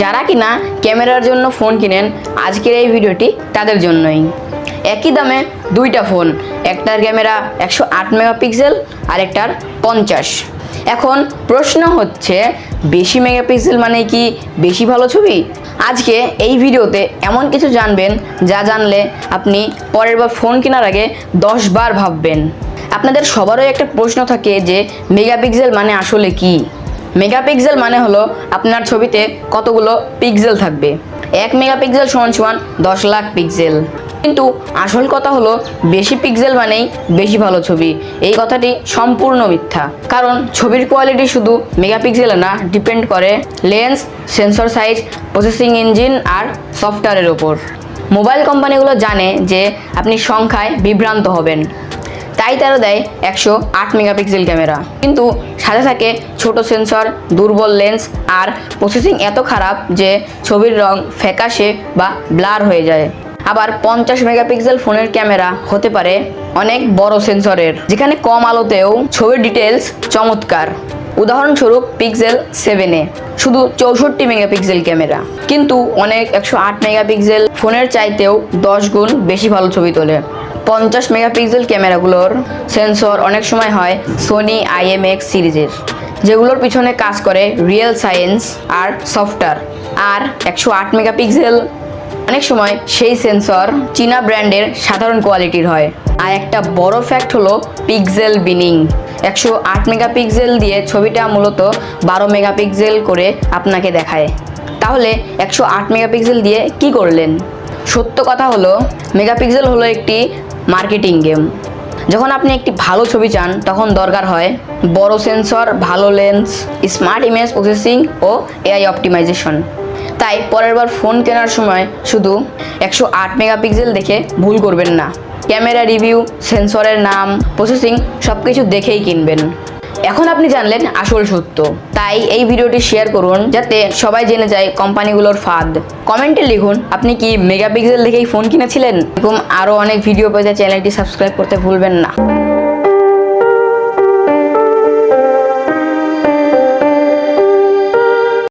যারা কিনা ক্যামেরার জন্য ফোন কিনেন, আজকের এই ভিডিওটি তাদের জন্যই। একই দামে দুইটা ফোন, একটার ক্যামেরা একশো আট মেগাপিক্সেল আর একটার পঞ্চাশ। এখন প্রশ্ন হচ্ছে, বেশি মেগাপিক্সেল মানে কি বেশি ভালো ছবি? আজকে এই ভিডিওতে এমন কিছু জানবেন, যা জানলে আপনি পরের বার ফোন কেনার আগে দশ বার ভাববেন। আপনাদের সবারই একটা প্রশ্ন থাকে যে, মেগাপিক্সেল মানে আসলে কি? মেগাপিক্সেল মানে হলো আপনার ছবিতে কতগুলো পিক্সেল থাকবে। এক মেগাপিক্সেল সমান সমান দশ লাখ পিক্সেল। কিন্তু আসল কথা হলো বেশি পিক্সেল মানেই বেশি ভালো ছবি। এই কথাটি সম্পূর্ণ মিথ্যা। কারণ ছবির কোয়ালিটি শুধু মেগাপিক্সেলে না ডিপেন্ড করে lens sensor size processing engine আর সফটওয়্যারের ওপর। মোবাইল কোম্পানিগুলো জানে যে আপনি সংখ্যায় বিভ্রান্ত হবেন। তাই তারা দেয় একশো আট মেগাপিক্সেল ক্যামেরা। কিন্তু সাথে থাকে ছোট সেন্সর দুর্বল লেন্স আর প্রসেসিং এত খারাপ যে ছবির রং ফ্যাকাশে বা ব্লার হয়ে যায়। আবার পঞ্চাশ মেগাপিক্সেল ফোনের ক্যামেরা হতে পারে অনেক বড় সেন্সরের যেখানে কম আলোতেও ছবির ডিটেলস চমৎকার। উদাহরণস্বরূপ পিক্সেল সেভেনে শুধু চৌষট্টি মেগাপিক্সেল ক্যামেরা কিন্তু অনেক একশো আট মেগাপিক্সেল ফোনের চাইতেও দশ গুণ বেশি ভালো ছবি তোলে। পঞ্চাশ মেগাপিক্সেল ক্যামেরাগুলোর সেন্সর অনেক সময় হয় সোনি আইএমএক্স সিরিজের, যেগুলোর পিছনে কাজ করে রিয়েল সায়েন্স আর সফটওয়্যার আর একশো আট মেগাপিক্সেল অনেক সময় সেই সেন্সর চীনা ব্র্যান্ডের সাধারণ কোয়ালিটির হয়। আর একটা বড় ফ্যাক্ট হলো পিক্সেল বিনিং একশো আট মেগাপিক্সেল দিয়ে ছবিটা মূলত বারো মেগাপিক্সেল করে আপনাকে দেখায়। তাহলে একশো আট মেগাপিক্সেল দিয়ে কি করলেন? সত্য কথা হলো, মেগাপিক্সেল হলো একটি মার্কেটিং গেম। যখন আপনি একটি ভালো ছবি চান, তখন দরকার হয় বড় সেন্সর, ভালো লেন্স, স্মার্ট ইমেজ প্রসেসিং ও এআই অপটিমাইজেশন। তাই পরের বার ফোন কেনার সময় শুধু একশো আট মেগাপিক্সেল দেখে ভুল করবেন না। ক্যামেরা রিভিউ, সেন্সরের নাম প্রসেসিং সব কিছু দেখেই কিনবেন। এখন আপনি জানলেন আসল সত্য। তাই এই ভিডিওটি শেয়ার করুন যাতে সবাই জেনে যায় কোম্পানিগুলোর ফাঁদ। কমেন্টে লিখুন, আপনি কি মেগাপিক্সেল দেখেই ফোন কিনেছিলেন? এরকম আরও অনেক ভিডিও পেতে চ্যানেলটি সাবস্ক্রাইব করতে ভুলবেন না।